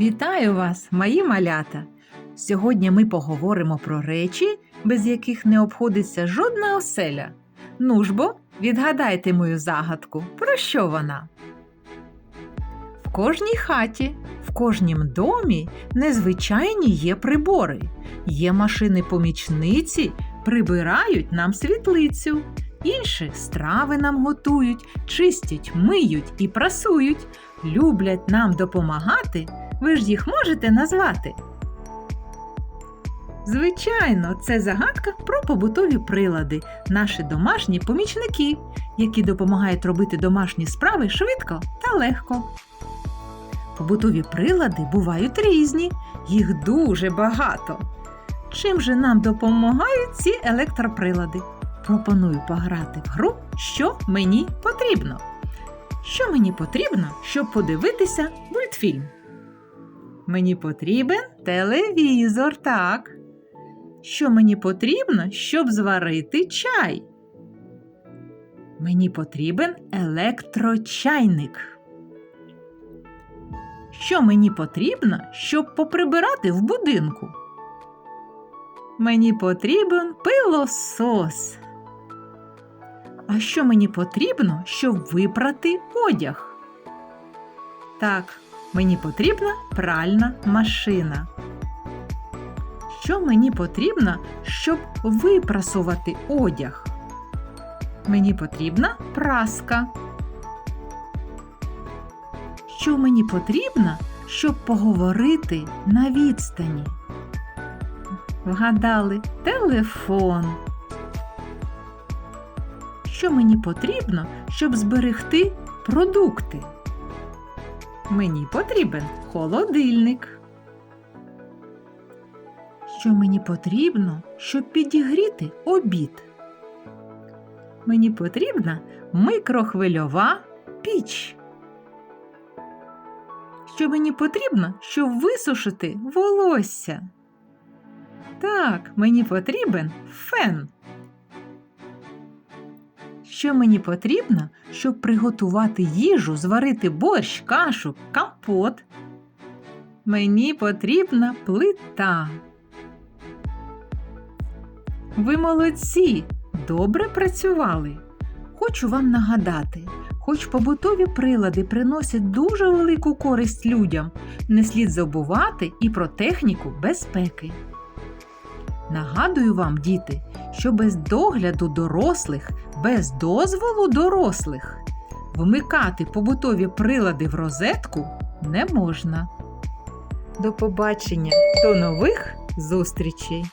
Вітаю вас, мої малята! Сьогодні ми поговоримо про речі, без яких не обходиться жодна оселя. Ну ж бо, відгадайте мою загадку, про що вона? В кожній хаті, в кожнім домі незвичайні є прибори. Є машини-помічниці, прибирають нам світлицю. Інші страви нам готують, чистять, миють і прасують, люблять нам допомагати. Ви ж їх можете назвати? Звичайно, це загадка про побутові прилади, наші домашні помічники, які допомагають робити домашні справи швидко та легко. Побутові прилади бувають різні, їх дуже багато. Чим же нам допомагають ці електроприлади? Пропоную пограти в гру, що мені потрібно. Що мені потрібно, щоб подивитися мультфільм? Мені потрібен телевізор, так. Що мені потрібно, щоб зварити чай? Мені потрібен електрочайник. Що мені потрібно, щоб поприбирати в будинку? Мені потрібен пилосос. А що мені потрібно, щоб випрати одяг? Так, мені потрібна пральна машина. Що мені потрібно, щоб випрасувати одяг? Мені потрібна праска. Що мені потрібно, щоб поговорити на відстані? Вгадали телефон. Що мені потрібно, щоб зберегти продукти? Мені потрібен холодильник. Що мені потрібно, щоб підігріти обід? Мені потрібна микрохвильова піч. Що мені потрібно, щоб висушити волосся? Так, мені потрібен фен. Що мені потрібно, щоб приготувати їжу, зварити борщ, кашу, компот? Мені потрібна плита. Ви молодці, добре працювали. Хочу вам нагадати, хоч побутові прилади приносять дуже велику користь людям, не слід забувати і про техніку безпеки. Нагадую вам, діти, що без догляду дорослих, без дозволу дорослих вмикати побутові прилади в розетку не можна. До побачення, до нових зустрічей!